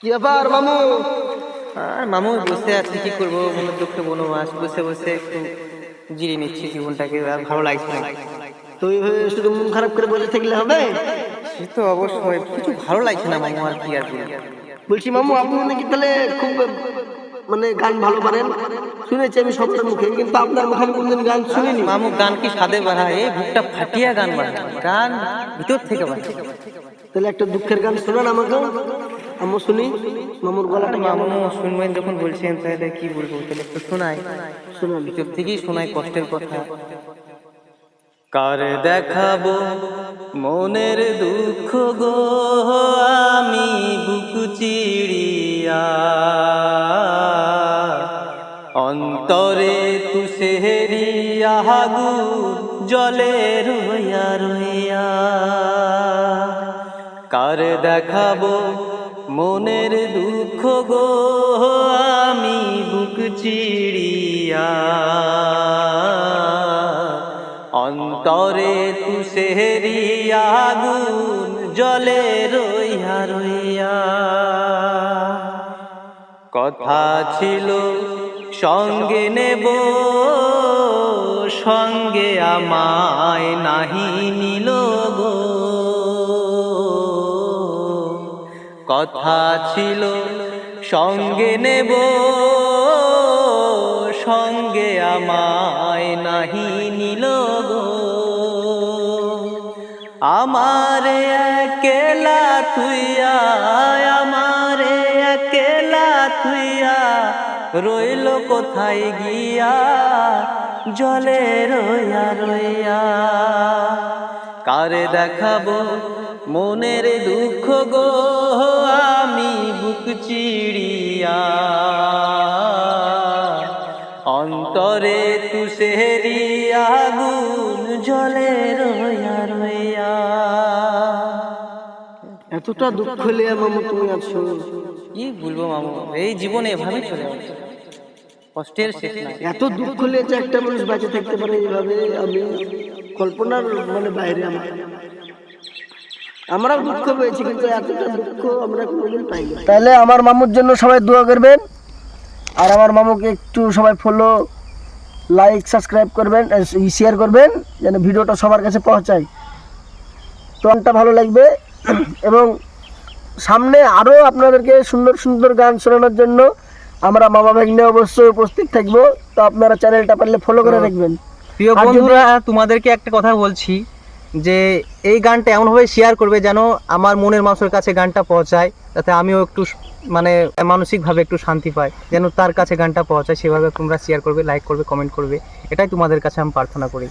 কি ব্যাপার মামু? আর মামু বসে আছি কি করব? মনে দুঃখে বনবাস বসে বসে একটু জিরে নিচ্ছি জীবনটাকে আর ভালো লাগছে না। তো এইভাবে শুধু মন খারাপ করে বসে থাকলে হবে? সে তো অবশ্যই কিছু ভালো লাগছে না মামু আর কি আর বলছি মামু আপনি নাকি তাহলে খুব মানে গান ভালো পারেন? শুনেছি আমি সবার মুখে কিন্তু আপনার মুখে আমি কোনদিন গান শুনিনি। মামু গান কি সাদে বাড়ায়? এই বুকটা ফাটিয়া গান বাড়ায় গান ভিতর থেকে বাড়ায় তাহলে একটা দুঃখের গান শোনান আমাকে। আম্মু শুনি মামুর গলাটা মামু শুনবেন যখন বলছেন তাহলে কি বলব? তাহলে একটু শোনাই। শুনান। ভিতর থেকেই শোনাই কষ্টের কথা। কার দেখাবো? মনের দুঃখ গো আমি বুক চিড়িয়া। অন্তরে তুষেরিয়া আগু জলে রইয়া রইয়া। কার দেখাবো? মনের দুঃখ গো, আমি বুক চিড়িয়া। অন্তরে তুষেরিয়া আগুন জলে রইয়া রইয়া। কথা ছিল, সঙ্গে নেব, সঙ্গে আমায় নাহি নিল গো। কথা ছিল, সঙ্গে নেব, সঙ্গে আমায় নাহি নিল গো। আমার একেলা তুইয়া আমার একেলা তুইয়া রইল কোথায় গিয়া? জলে রইয়া রইয়া, কারে দেখাবো মনের দুঃখ গো আমি বুক চিড়িয়া। অন্তরে তুষেরি আগুন জলে রইয়া রইয়া। এতটা দুঃখ লিয়া মামু তুমি আছো। কি বলব মামু? এই জীবনে এভাবে চলে যাচ্ছে কষ্টের শেষ নাই। এত দুঃখ লিয়ে যে একটা মানুষ বেঁচে থাকতে পারে এইভাবে আমি কল্পনার মানে বাইরে আমার। আমরাও দুঃখ পেয়েছি কিন্তু এতটা দুঃখ আমরা কোনোদিন পাইনি। তাহলে আমার মামুর জন্য সবাই দোয়া করবেন আর আমার মামুকে একটু সবাই ফলো লাইক সাবস্ক্রাইব করবেন শেয়ার করবেন যেন ভিডিওটা সবার কাছে পৌঁছায়। তোনটা ভালো লাগবে এবং সামনে আরও আপনাদেরকে সুন্দর সুন্দর গান শোনানোর জন্য আমরা মামা ভাগ্নে অবশ্যই উপস্থিত থাকব। তো আপনারা চ্যানেলটা পারলে ফলো করে রাখবেন। প্রিয় বন্ধুরা তোমাদেরকে একটা কথা বলছি। যে এই গানটা এমনভাবে শেয়ার করবে যেন আমার মনের মানুষের কাছে গানটা পৌঁছায় যাতে আমিও একটু মানে মানসিকভাবে একটু শান্তি পাই, যেন তার কাছে গানটা পৌঁছায়, সেভাবে তোমরা শেয়ার করবে লাইক করবে কমেন্ট করবে, এটাই তোমাদের কাছে আমি প্রার্থনা করি।